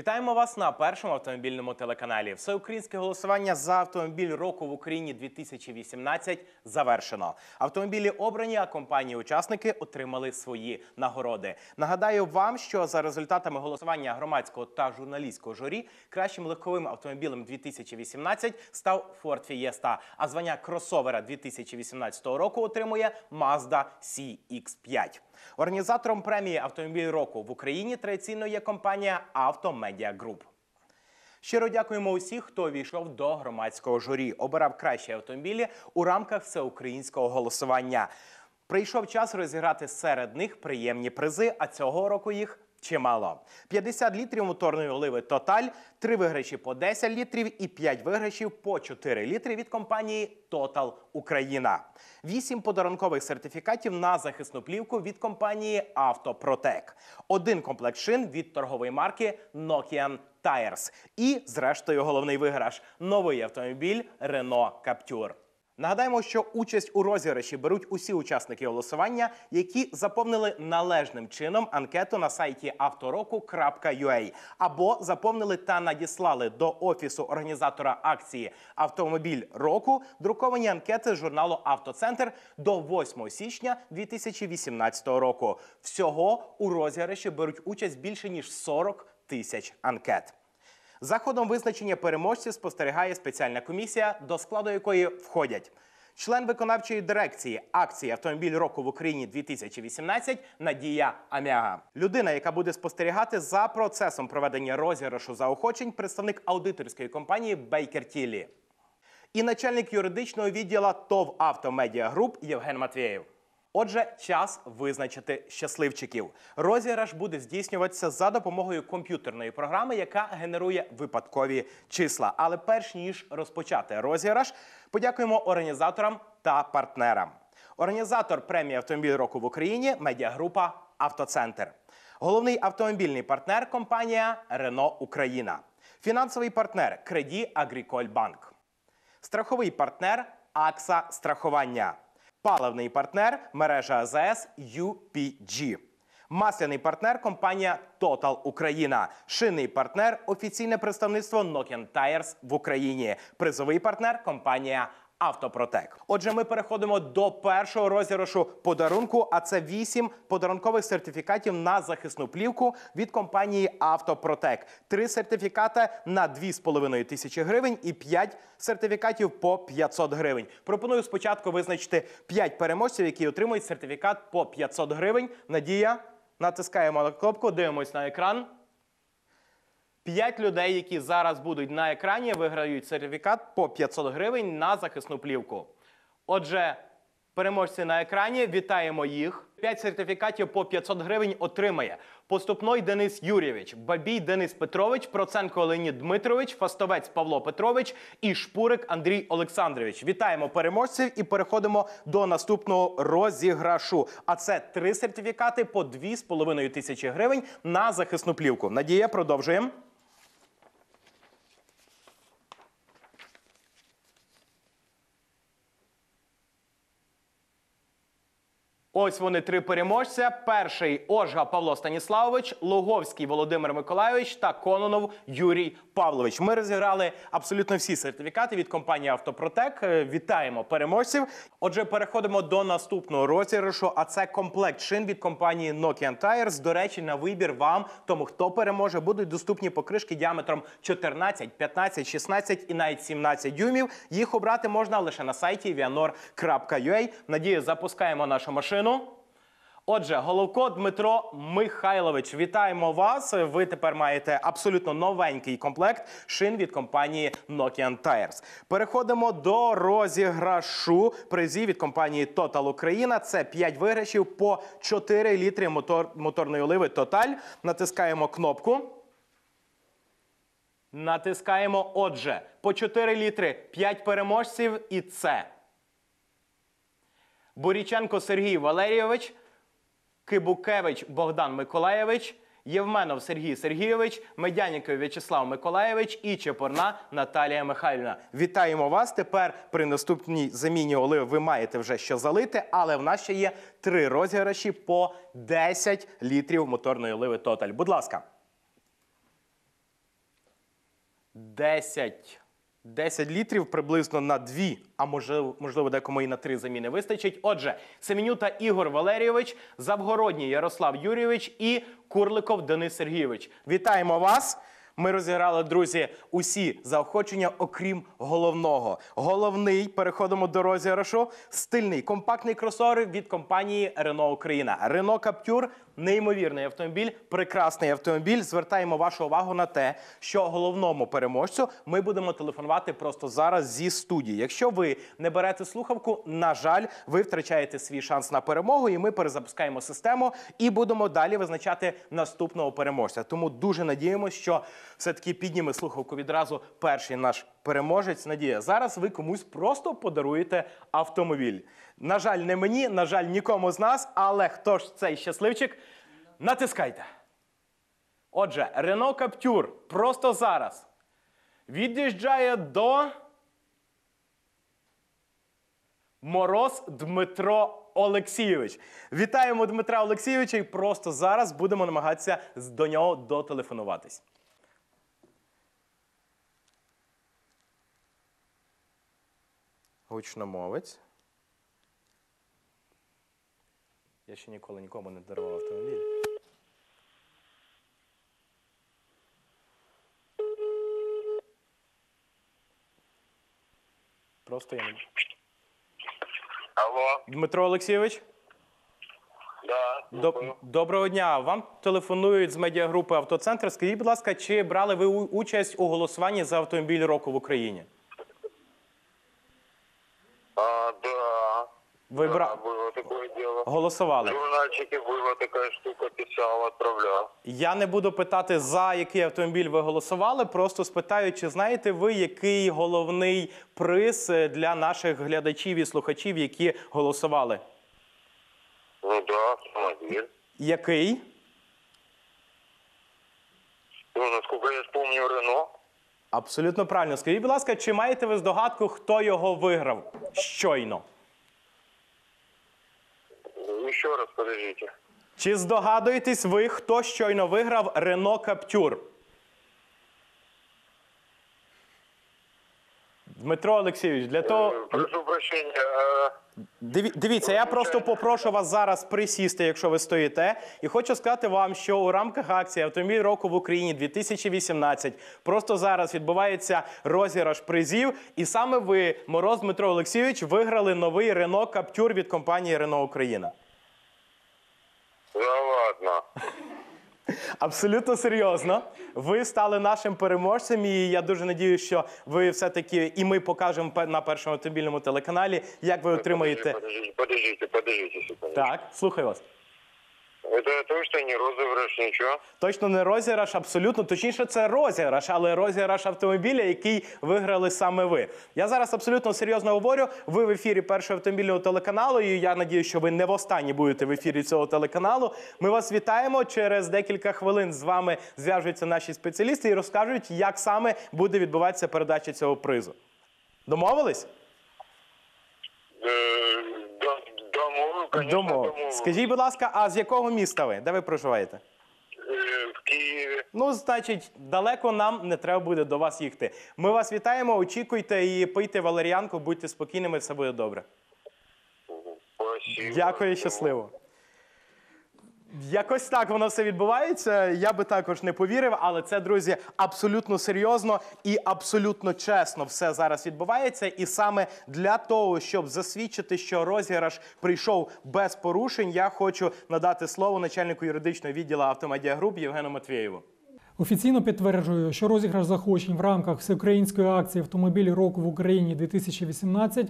Вітаємо вас на першому автомобільному телеканалі. Всеукраїнське голосування за автомобіль року в Україні 2018 завершено. Автомобілі обрані, а компанії-учасники отримали свої нагороди. Нагадаю вам, що за результатами голосування громадського та журналістського журі кращим легковим автомобілем 2018 став Ford Fiesta, а звання кросовера 2018 року отримує Mazda CX-5. Організатором премії Автомобіль року в Україні традиційно є компанія Автомедіа Груп. Щиро дякуємо усіх, хто війшов до громадського журі, обирав кращі автомобілі у рамках всеукраїнського голосування. Прийшов час розіграти серед них приємні призи, а цього року їх чимало. 50 літрів моторної оливи Тоталь, 3 виграші по 10 літрів і 5 виграшів по 4 літри від компанії Total Україна. 8 подарункових сертифікатів на захисну плівку від компанії Автопротек. Один комплект шин від торгової марки Nokian Tires. І, зрештою, головний виграш новий автомобіль Renault Captur. Нагадаємо, що участь у розіграші беруть усі учасники голосування, які заповнили належним чином анкету на сайті автороку.ua або заповнили та надіслали до офісу організатора акції Автомобіль року друковані анкети журналу Автоцентр до 8 січня 2018 року. Всього у розіграші беруть участь більше ніж 40 тисяч анкет. За ходом визначення переможців спостерігає спеціальна комісія, до складу якої входять член виконавчої дирекції акції Автомобіль року в Україні 2018 Надія Амяга, людина, яка буде спостерігати за процесом проведення розіграшу заохочень, представник аудиторської компанії Бейкер Тілі і начальник юридичного відділу ТОВ Автомедіа Груп Євген Матвєєв. Отже, час визначити щасливчиків. Розіграш буде здійснюватися за допомогою комп'ютерної програми, яка генерує випадкові числа. Але перш ніж розпочати розіграш, подякуємо організаторам та партнерам. Організатор премії Автомобіль року в Україні медіагрупа Автоцентр. Головний автомобільний партнер компанія Рено Україна. Фінансовий партнер Креді Агріколь Банк. Страховий партнер Акса Страхування. Паливний партнер мережа АЗС UPG. Масляний партнер компанія Total Україна. Шинний партнер офіційне представництво Nokian Tires в Україні. Призовий партнер компанія Автопротек. Отже, ми переходимо до першого розіграшу подарунку. А це вісім подарункових сертифікатів на захисну плівку від компанії Автопротек. Три сертифікати на 2,5 тисячі гривень і 5 сертифікатів по 500 гривень. Пропоную спочатку визначити 5 переможців, які отримують сертифікат по 500 гривень. Надія, натискаємо на кнопку, дивимось на екран. П'ять людей, які зараз будуть на екрані, виграють сертифікат по 500 гривень на захисну плівку. Отже, переможці на екрані, вітаємо їх. П'ять сертифікатів по 500 гривень отримає Поступной Денис Юрійович, Бабій Денис Петрович, Проценко Леонід Дмитрович, Фастовець Павло Петрович і Шпурик Андрій Олександрович. Вітаємо переможців і переходимо до наступного розіграшу. А це три сертифікати по 2,5 тисячі гривень на захисну плівку. Надія, продовжуємо. Ось вони три переможця. Перший Ожга Павло Станіславович, Луговський Володимир Миколайович та Кононов Юрій Павлович. Ми розіграли абсолютно всі сертифікати від компанії Автопротек. Е, Вітаємо переможців. Отже, переходимо до наступного розіграшу. А це комплект шин від компанії Nokian Tires. До речі, на вибір вам, тому хто переможе, будуть доступні покришки діаметром 14, 15, 16 і навіть 17 дюймів. Їх обрати можна лише на сайті vianor.ua. Надію, запускаємо нашу машину. Отже, Головко Дмитро Михайлович, вітаємо вас. Ви тепер маєте абсолютно новенький комплект шин від компанії Nokian Tires. Переходимо до розіграшу призів від компанії Total Україна. Це 5 виграшів по 4 літри мотор, моторної оливи Total. Натискаємо кнопку. Натискаємо. Отже, по 4 літри 5 переможців, і це Боріченко Сергій Валерійович, Кибукевич Богдан Миколаєвич, Євменов Сергій Сергійович, Медяніков В'ячеслав Миколаєвич і Чепорна Наталія Михайлівна. Вітаємо вас. Тепер при наступній заміні оливи ви маєте вже що залити, але в нас ще є три розіграші по 10 літрів моторної оливи Тоталь. Будь ласка. 10, 10 літрів приблизно на 2, а можливо, можливо декому і на 3 заміни вистачить. Отже, Семенюта Ігор Валерійович, Завгородній Ярослав Юрійович і Курликов Денис Сергійович. Вітаємо вас! Ми розіграли, друзі, усі заохочення, окрім головного. Головний переходимо до розіграшу. Стильний компактний кросовер від компанії Renault Україна. Renault Captur – неймовірний автомобіль, прекрасний автомобіль. Звертаємо вашу увагу на те, що головному переможцю ми будемо телефонувати просто зараз зі студії. Якщо ви не берете слухавку, на жаль, ви втрачаєте свій шанс на перемогу, і ми перезапускаємо систему і будемо далі визначати наступного переможця. Тому дуже надіємося, що все-таки підніме слухавку відразу перший наш переможець. Надія, зараз ви комусь просто подаруєте автомобіль. На жаль, не мені, на жаль, нікому з нас, але хто ж цей щасливчик? Натискайте. Отже, Renault Captur просто зараз від'їжджає до Мороз Дмитро Олексійович. Вітаємо Дмитра Олексійовича і просто зараз будемо намагатися до нього дотелефонуватись. Гучномовець. Я ще ніколи нікому не дарував автомобіль. Просто я не. Алло, Дмитро Олексійович, да. до... слухаю. доброго дня. Вам телефонують з медіагрупи Автоцентр. Скажіть, будь ласка, чи брали ви участь у голосуванні за автомобіль року в Україні? А, да. Ви да, такое дело. В голосували? журнальчике была такая штука, писал, отправлял. Я не буду питати, за який автомобіль ви голосували. Просто спитаю, чи знаєте ви, який головний приз е, для наших глядачів і слухачів, які голосували? Ну да, автомобиль. Який? Ну, насколько я помню, Рено. Абсолютно правильно. Скажіть, будь ласка, чи маєте ви здогадку, хто його виграв щойно? Еще раз, подождите. Чи здогадуєтесь ви, хто щойно виграв Renault Captur? Дмитро Олексійович, для того. Э, Прошу прощения, а, Диві- Дивіться, я просто попрошу вас зараз присісти, якщо ви стоїте. І хочу сказати вам, що у рамках акції Автомобіль року в Україні 2018 просто зараз відбувається розіграш призів. І саме ви, Мороз Дмитро Олексійович, виграли новий Renault Captur від компанії Renault Україна. Ладно. Абсолютно серйозно. Ви стали нашим переможцем, і я дуже надіюся, що ви все-таки і ми покажемо на першому автомобільному телеканалі, як ви отримаєте. Подождіть, подождіть, подождіть. секунду. Так, слухаю вас. Это то, что не розыгрыш, ничего? Точно не розіграш, абсолютно точніше, це розіграш, але розіграш автомобіля, який виграли саме ви. Я зараз абсолютно серйозно говорю. Ви в ефірі першого автомобільного телеканалу. І я надію, що ви не востаннє будете в ефірі цього телеканалу. Ми вас вітаємо. Через декілька хвилин з вами зв'яжуться наші спеціалісти і розкажуть, як саме буде відбуватися передача цього призу. Домовились? Э, да- домой, конечно, Домов. домой. Скажіть, будь ласка, а з якого міста ви? Де ви проживаєте? Э, в Києві. Ну, значить, далеко нам не треба буде до вас їхати. Ми вас вітаємо, очікуйте і пийте валеріанку, будьте спокійними, все буде добре. Спасибо. Дякую, щасливо. Якось так воно все відбувається. Я би також не повірив, але це, друзі, абсолютно серйозно і абсолютно чесно все зараз відбувається. І саме для того, щоб засвідчити, що розіграш прийшов без порушень, я хочу надати слово начальнику юридичного відділу автомедіагруп Євгену Матвєєву. Офіційно підтверджую, що розіграш захочень в рамках всеукраїнської акції Автомобілі року в Україні 2018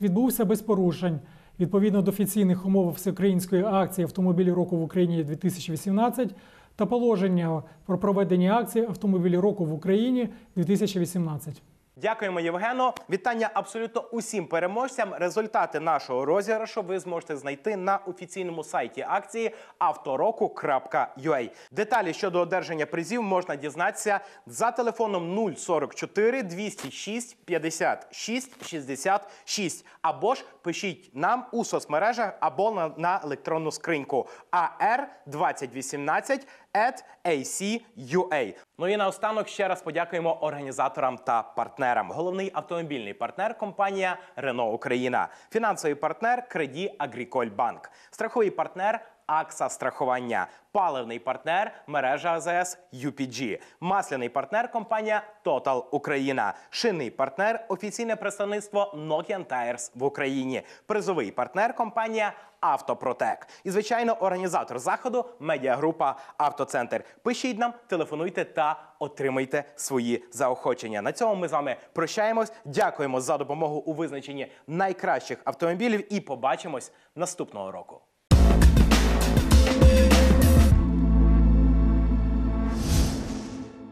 відбувся без порушень. Відповідно до офіційних умов всеукраїнської акції Автомобілі року в Україні 2018 та положення про проведення акції Автомобілі року в Україні 2018. Дякуємо, Євгено. Вітання абсолютно усім переможцям. Результати нашого розіграшу ви зможете знайти на офіційному сайті акції автороку.ua. Деталі щодо одержання призів можна дізнатися за телефоном 044 206 56 66 або ж пишіть нам у соцмережах або на, електронну скриньку ar 2018 at AC.UA. Ну і наостанок ще раз подякуємо організаторам та партнерам. Головний автомобільний партнер компанія Renault Україна, фінансовий партнер Креді Агріколь Банк, страховий партнер. Акса страхування, паливний партнер мережа АЗС UPG, масляний партнер компанія Total Україна, шинний партнер офіційне представництво Nokian Tires в Україні, призовий партнер компанія Автопротек. І звичайно, організатор заходу медіагрупа Автоцентр. Пишіть нам, телефонуйте та отримайте свої заохочення. На цьому ми з вами прощаємось. Дякуємо за допомогу у визначенні найкращих автомобілів і побачимось наступного року.